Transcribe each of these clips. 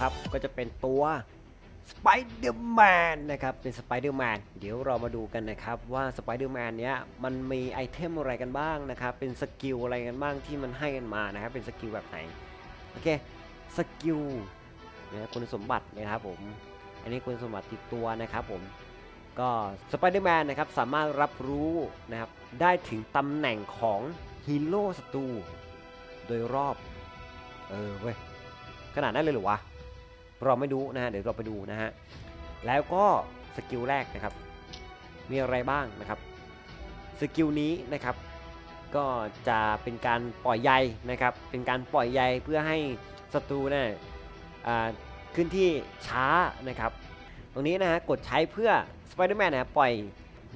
นะครับ ก็จะเป็นตัวสไปเดอร์แมนนะครับ เป็นสไปเดอร์แมนเดี๋ยวเรามาดูกันนะครับ ว่าสไปเดอร์แมนเนี้ยมันมีไอเทมอะไรกันบ้างนะครับ เป็นสกิลอะไรกันบ้างที่มันให้กันมานะครับ เป็นสกิลแบบไหน โอเค สกิลนะคุณสมบัตินะครับผม อันนี้คุณสมบัติติดตัวนะครับผม ก็สไปเดอร์แมนนะครับสามารถรับรู้นะครับ ได้ถึงตำแหน่งของฮีโร่ศัตรูโดยรอบ เออเว้ยขนาดนั้นเลยหรือวะ เราไม่รู้นะฮะเดี๋ยวเราไปดูนะฮะแล้วก็สกิลแรกนะครับ มีอะไรบ้างนะครับสกิลนี้นะครับ ก็จะเป็นการปล่อยใยนะครับ เป็นการปล่อยใยเพื่อให้ศัตรูเนี่ยอ่าขึ้นที่ช้านะครับ ตรงนี้นะฮะกดใช้เพื่อสไปเดอร์แมนนะฮะปล่อย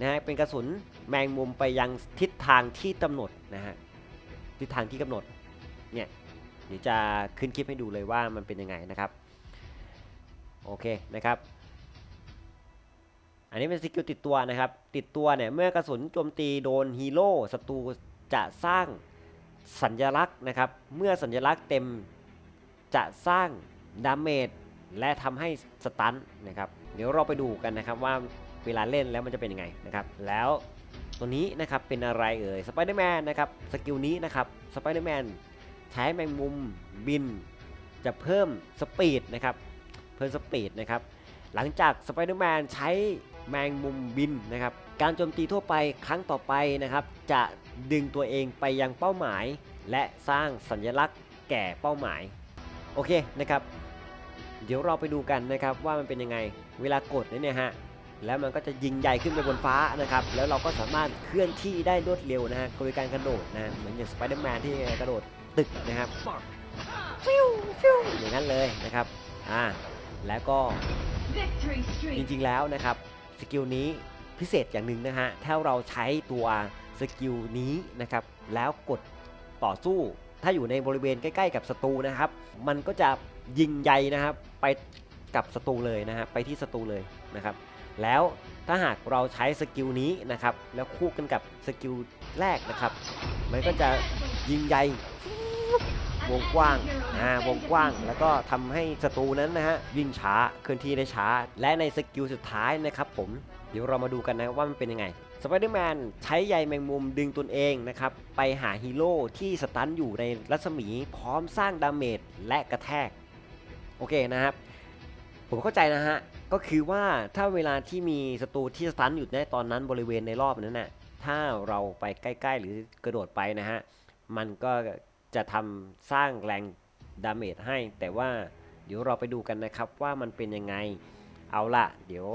นะฮะเป็นกระสุนแมงมุมไปยังทิศทางที่กำหนดนะฮะทิศทางที่กำหนดเนี่ยเดี๋ยวจะขึ้นคลิปให้ดูเลยว่ามันเป็นยังไงนะครับ โอเคนะครับ อันนี้เป็นสกิลติดตัวนะครับ ติดตัวเนี่ยเมื่อกระสุนโจมตีโดนฮีโร่ศัตรูจะสร้างสัญลักษณ์นะครับ เมื่อสัญลักษณ์เต็มจะสร้างดาเมจและทำให้สตันนะครับ เดี๋ยวเราไปดูกันนะครับว่าเวลาเล่นแล้วมันจะเป็นยังไงนะครับ แล้วตัวนี้นะครับเป็นอะไรเอ่ยสไปเดอร์แมนนะครับสกิลนี้นะครับสไปเดอร์แมนใช้แมงมุมบิน จะเพิ่มสปีดนะครับ เพิ่มสปีดนะครับหลังจากสไปเดอร์แมนใช้แมงมุมบินนะครับการโจมตีทั่วไปครั้งต่อไปนะครับจะดึงตัวเองไปยังเป้าหมาย และสร้างสัญลักษณ์แก่เป้าหมายโอเคนะครับ เดี๋ยวเราไปดูกันนะครับว่ามันเป็นยังไงเวลากดเนี่ยฮะแล้วมันก็จะยิงใหญ่ขึ้นไปบนฟ้านะครับ แล้วเราก็สามารถเคลื่อนที่ได้รวดเร็วนะฮะโดยการกระโดดนะฮะเหมือนอย่างสไปเดอร์แมนที่กระโดดตึกนะครับฟิวฟิวอย่างนั้นเลยนะครับอ่า แล้วก็จริงๆแล้วนะครับสกิลนี้พิเศษอย่างหนึ่งนะฮะถ้าเราใช้ตัวสกิลนี้นะครับแล้วกดต่อสู้ ถ้าอยู่ในบริเวณใกล้ ๆ กับศัตรูนะครับ มันก็จะยิงใยนะครับไปกับศัตรูเลยนะฮะไปที่ศัตรูเลยนะครับ แล้วถ้าหากเราใช้สกิลนี้นะครับ แล้วคู่กันกับสกิลแรกนะครับ มันก็จะยิงใย วงกว้างอ่าวงกว้าง แล้วก็ทำให้ศัตรูนั้นนะฮะวิ่งช้าเคลื่อนที่ได้ช้า และในสกิลสุดท้ายนะครับผมเดี๋ยวเรามาดูกันนะว่ามันเป็นยังไงสไปเดอร์แมนใช้ใยแมงมุมดึงตนเองนะครับ ไปหาฮีโร่ที่สตันอยู่ในรัศมีพร้อมสร้างดาเมจและกระแทก โอเคนะครับ ผมเข้าใจนะฮะ ก็คือว่าถ้าเวลาที่มีศัตรูที่สตันอยู่ในตอนนั้นบริเวณในรอบนั้นน่ะถ้าเราไปใกล้ ๆ หรือกระโดดไปนะฮะ มันก็ จะทำสร้างแรงดาเมจให้ แต่ว่าเดี๋ยวเราไปดูกันนะครับว่ามันเป็นยังไง เอาละเดี๋ยว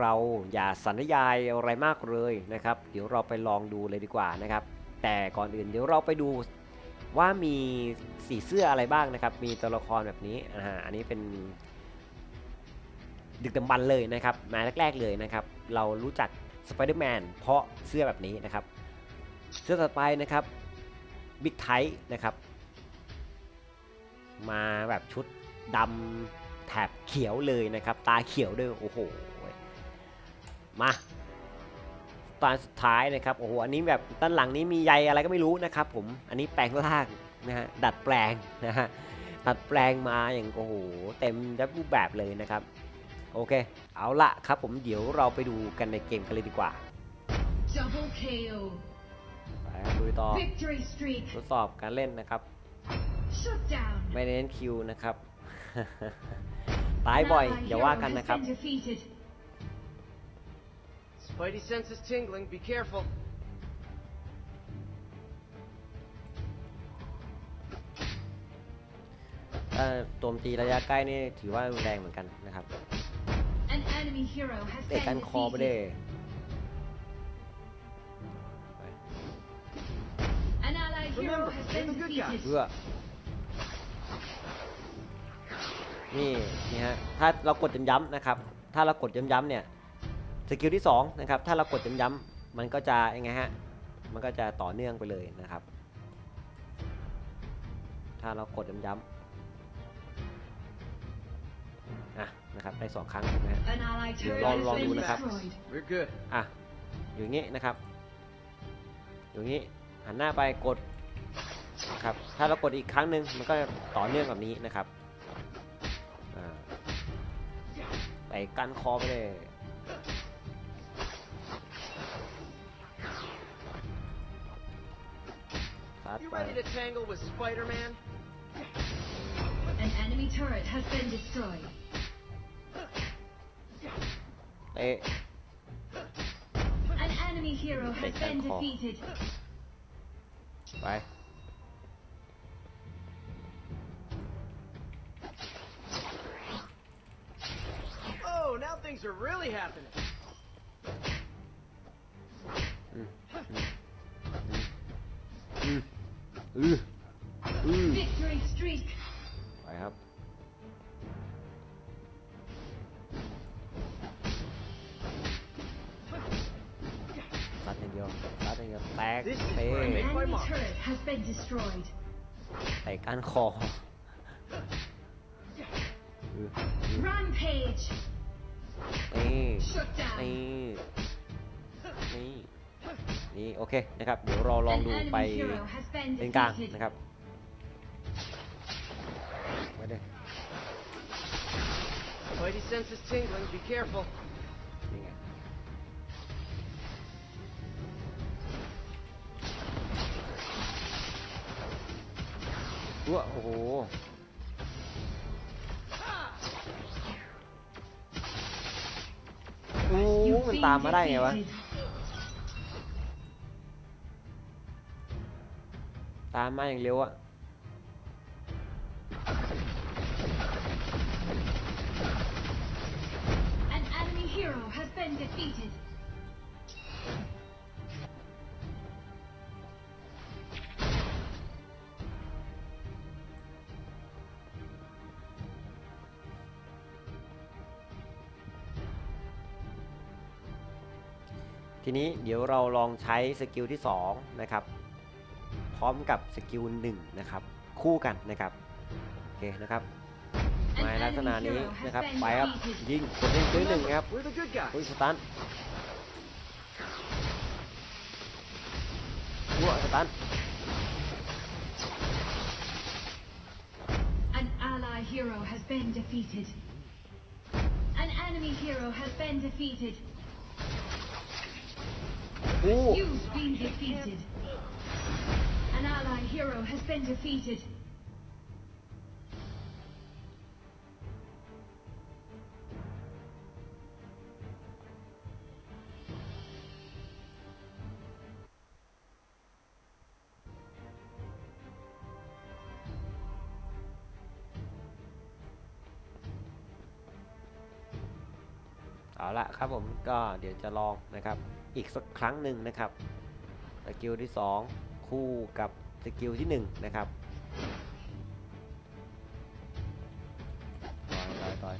เราอย่าสัญญายอะไรมากเลยนะครับ เดี๋ยวเราไปลองดูเลยดีกว่านะครับ แต่ก่อนอื่นเดี๋ยวเราไปดูว่ามีสีเสื้ออะไรบ้างนะครับ มีตัวละครแบบนี้อ่าอันนี้เป็น ดึกดำบรรเลยนะครับ มาแรกๆเลยนะครับ เรารู้จักสไปเดอร์แมนเพราะเสื้อแบบนี้นะครับ เสื้อต่อไปนะครับ บิ๊กไทนะครับ มาแบบชุดดำแถบเขียวเลยนะครับ ตาเขียวด้วย โอ้โห มาตอนสุดท้ายนะครับ โอ้โห อันนี้แบบด้านหลังนี้มีใยอะไรก็ไม่รู้นะครับผม อันนี้แปลงร่างนะฮะ ดัดแปลงนะฮะ ดัดแปลงมาอย่างโอ้โห เต็มรูปแบบเลยนะครับ โอเค เอาละครับผม เดี๋ยวเราไปดูกันในเกมกันเลยดีกว่า Double KO. ไปครับดูต่อ Victory streak. ทดสอบการเล่นนะครับ Shut down. ไม่เน้นคิวนะครับ ตายบ่อย An ally อย่า hero ว่ากัน has นะครับ been defeated. Spidey senses tingling. Be careful. ถ้าโจมตีระยะใกล้นี่ถือว่ารุนแรงเหมือนกันนะครับ An enemy hero has เตะ been กันคอไปเด้ defeated. Remember, has you're been the good guy. defeated. เพื่อนี่นี่ฮะถ้าเรากดย้ำๆนะครับ ถ้าเรากดย้ำๆเนี่ยสกิลที่2นะครับถ้าเรากดย้ำๆมันก็จะยังไงฮะมันก็จะต่อเนื่องไปเลยนะครับ ถ้าเรากดย้ำๆอะนะครับได้สองครั้งนะฮะ An ally Giờ turret lo- has lo been luôn đó khắp. destroyed. We're good. อะอยู่อย่างงี้นะครับ อยู่อย่างงี้หันหน้าไปกดนะ ครับถ้าเรากดอีกครั้งหนึ่งมันก็จะต่อเนื่องแบบนี้นะครับไปกันคอไปเลยซัด You ไป ready to tangle with Spider-Man? An enemy turret has been destroyed. เตะ An enemy hero has Take that been call. defeated. ไป things are really happening. อืมอืมอืมอืม Victory streak. ไปครับซัดอย่างเดียวซัดอย่างเดียวแตก This is เตะ where I An make my enemy mark. turret has been destroyed. เตะก้านคออืม Rampage. นี่ Shut down. นี่นี่นี่โอเคนะครับ เดี๋ยวเราลอง An ดูไป enemy hero has been เลนกลาง defeated. นะครับไว้เลย Spidey senses tingling. Be careful. นี่ไงอ้วโอ้โห อู้มันตามมาได้ไงวะ ตามมาอย่างเร็วอะ ทีนี้เดี๋ยวเราลองใช้สกิลที่2นะครับพร้อมกับสกิล1นะครับคู่กันนะครับโอเคนะครับมาลักษณะนี้นะครับไปครับยิงกดเล่นซื้อหนึ่งครับ We're the good guys. อุ้ยสตันหัวสตัน An ally hero has been defeated. An enemy hero has been defeated. โอ้ You've been defeated. An ally hero has been defeated. เอาละครับผมก็เดี๋ยวจะลองนะครับ อีกสักครั้งหนึ่งนะครับสกิลที่ 2 คู่กับสกิลที่ 1 นะครับต่อยต่อยต่อย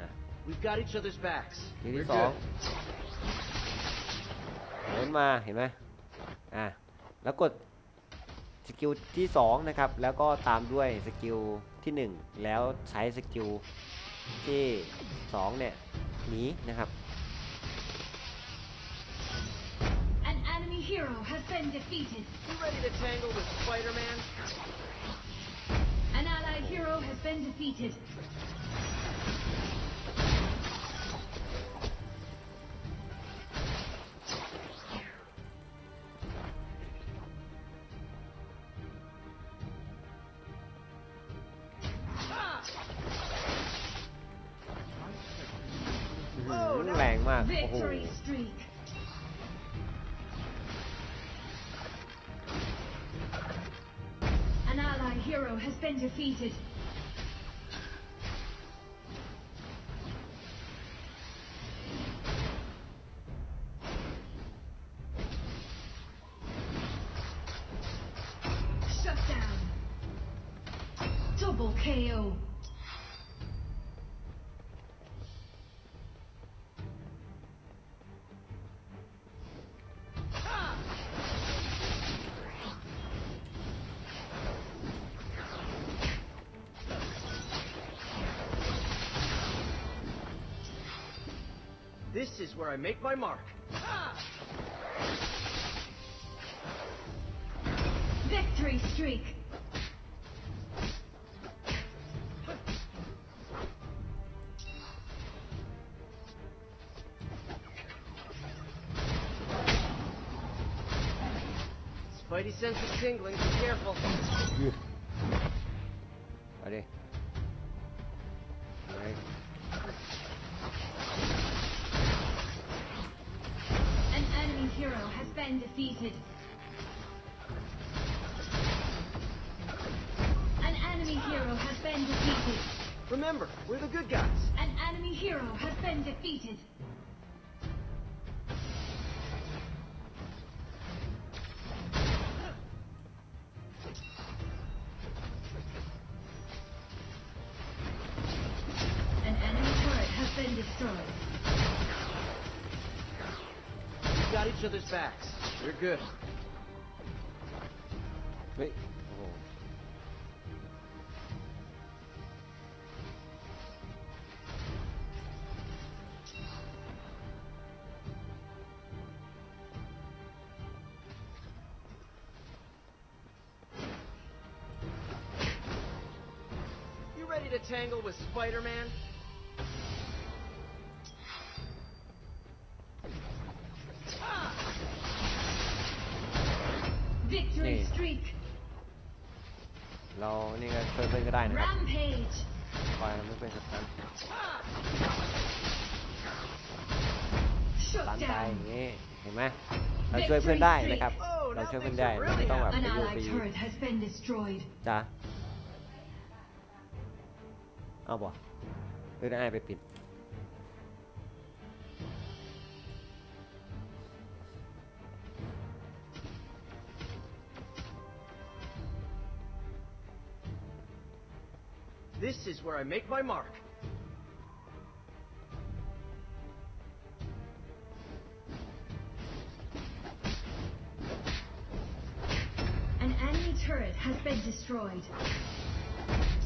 นะ We've got each other's backs. ที We're ที่สอง good. โหนมาเห็นไหมอะแล้วกดสกิลที่ 2 นะครับ แล้วก็ตามด้วยสกิลที่ 1 แล้วใช้สกิล ที่ 2 เนี่ยหนีนะครับ An enemy hero has been defeated. You ready to tangle with Spider-Man? An allied hero has been defeated. แรงมากโอ้โห This is where I make my mark. Victory streak! Spidey senses tingling, be careful. Ready. each other's backs. We're good. Wait. You ready to tangle with Spider-Man? ได้นะครับ Rampage. คอยเราไม่เป็นกับตัน Shut ตันตายอ down. ย่างนี้เห็นไหมเราช่วยเพื่อนได้นะครับ Oh, เรา now ช่วยเพื่อน things ได้ are เราไม่ really ต้องแบบ An ไปโย allied ไป turret has been destroyed. จ้าเอาบ่หรือได้ไปปิด is where I make my mark. An enemy turret has been destroyed.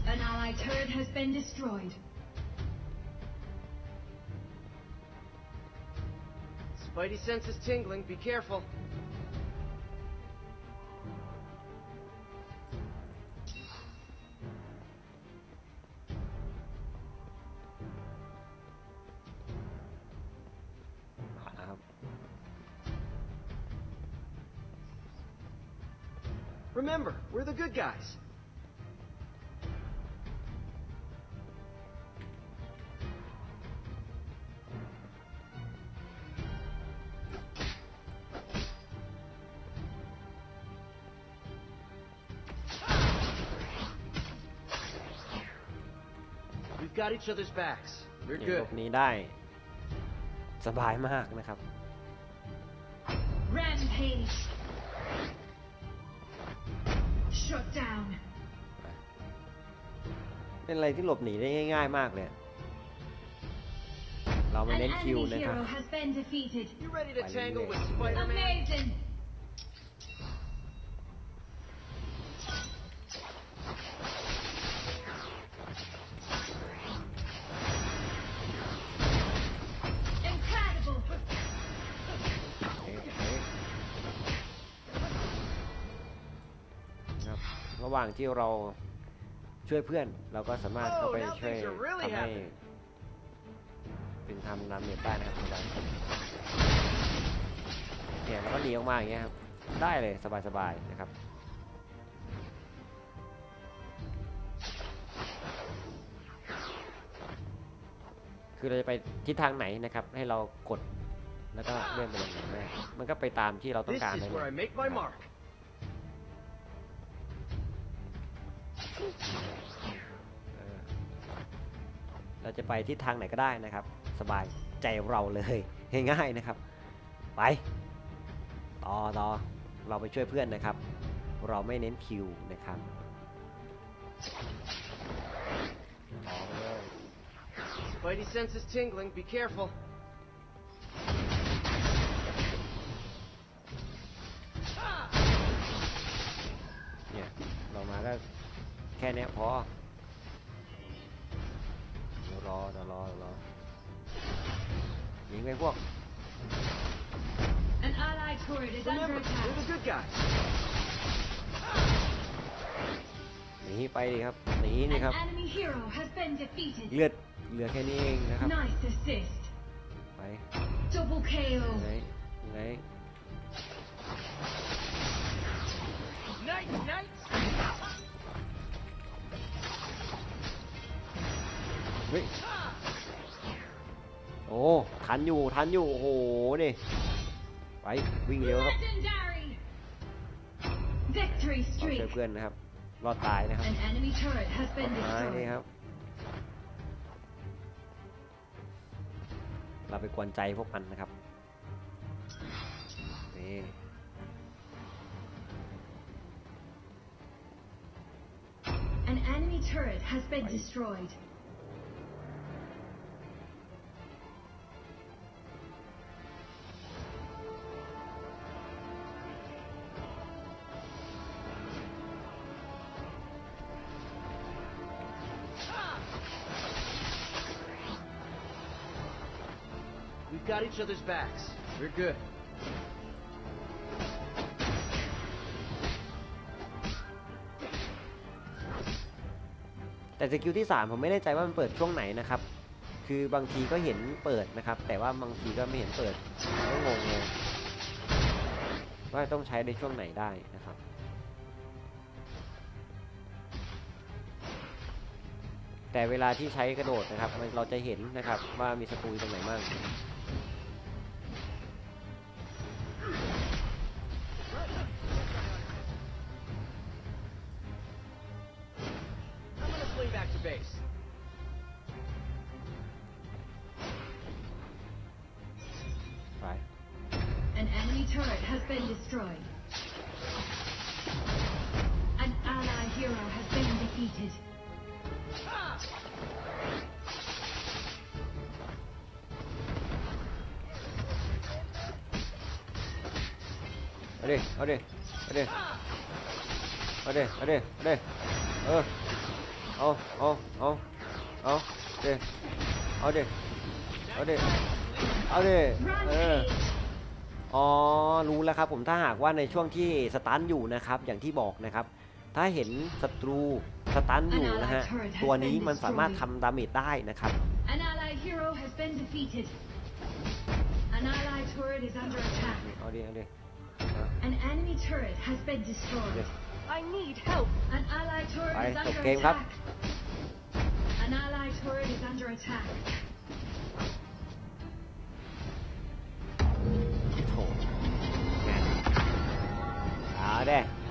An allied turret has been destroyed. Spidey sense is tingling. Be careful. Got each other's backs. We're ยังหล good. บหนี้ได้ สบายมากนะครับ Rampage. Shut down. เป็นอะไรที่หลบหนีได้ง่าย ๆ มากเลย เรามา An เน้นคิว enemy นะครับ hero has been defeated. You ready to Vale, tangle with vale. Spider-Man? Amazing. รับระหว่างที่เราช่วยเพื่อน เราก็สามารถเข้าไป Oh, now ช่วย things are really ทำให้ happening. เป็นทำดาเมจได้นะครับคุณดันเนี่ยแล้วก็หนีออกมาอย่างเงี้ยครับได้เลยสบายๆนะครับคือเราจะไปทิศทางไหนนะครับ ให้เรากดแล้วก็เลื่อนไปอย่างนั้นได้มันก็ไปตามที่เราต้อง This การ is เลย เราจะไปทิศทางไหนก็ได้นะครับ สบายใจเราเลยง่ายๆนะครับ ไปต่อต่อเราไปช่วยเพื่อนนะครับ เราไม่เน้นคิวนะครับต่อไปเลย Spidey sense is tingling. Be careful. เนี่ยเรามาก็แค่เนี้ยพอ รอเดี๋ยวรอเดี๋ยวรอยิงไปพวก An allied turret is under Remember, we're the attack. good guys. หนีไปดิครับหนีนี่ An ครับ enemy hero has been defeated. เลือดเหลือแค่นี้เองนะครับ Nice assist. ไป Double KO. ไหนไหน Night, night. นอยู่ทันอยู่ โอ้โหนี่ไปวิ่งเร็วครับ Legendary! Victory เอา streak! เจอเพื่อนนะครับ รอดตายนะครับ An enemy turret has been ตายนี่ destroyed. ครับ เราไปกวนใจพวกมันนะครับ นี่ An enemy 'We've got each other's backs. We're good. แต่สกิลที่ 3 ผมไม่แน่ใจว่ามันเปิดช่วงไหนนะครับ คือบางทีก็เห็นเปิดนะครับ แต่ว่าบางทีก็ไม่เห็นเปิดก็งงงๆว่าต้องใช้ในช่วงไหนได้นะครับแต่เวลาที่ใช้กระโดดนะครับเราจะเห็นนะครับว่ามีศัตรูอยู่ตรงไหนบ้าง destroyed. An ally hero has been defeated. เอาดิเอาดิเอาดิเอาดิเอาดิเอาดิเออเอาเอาเอาเอาดิเอาดิเอาดิเอาดิเออ Rampage! อ๋อรู้แล้วครับผมถ้าหากว่าในช่วงที่สตันอยู่นะครับอย่างที่บอกนะครับ ถ้าเห็นศัตรูสตันอยู่นะฮะตัวนี้มันสามารถทำดาเมจได้นะครับ An allied hero has been defeated. An allied turret is under attack. เอาดิเอาดิ An enemy turret has been destroyed. I need help. An allied turret Phải, is tục under game khắp. attack. An allied turret is under attack. 好的。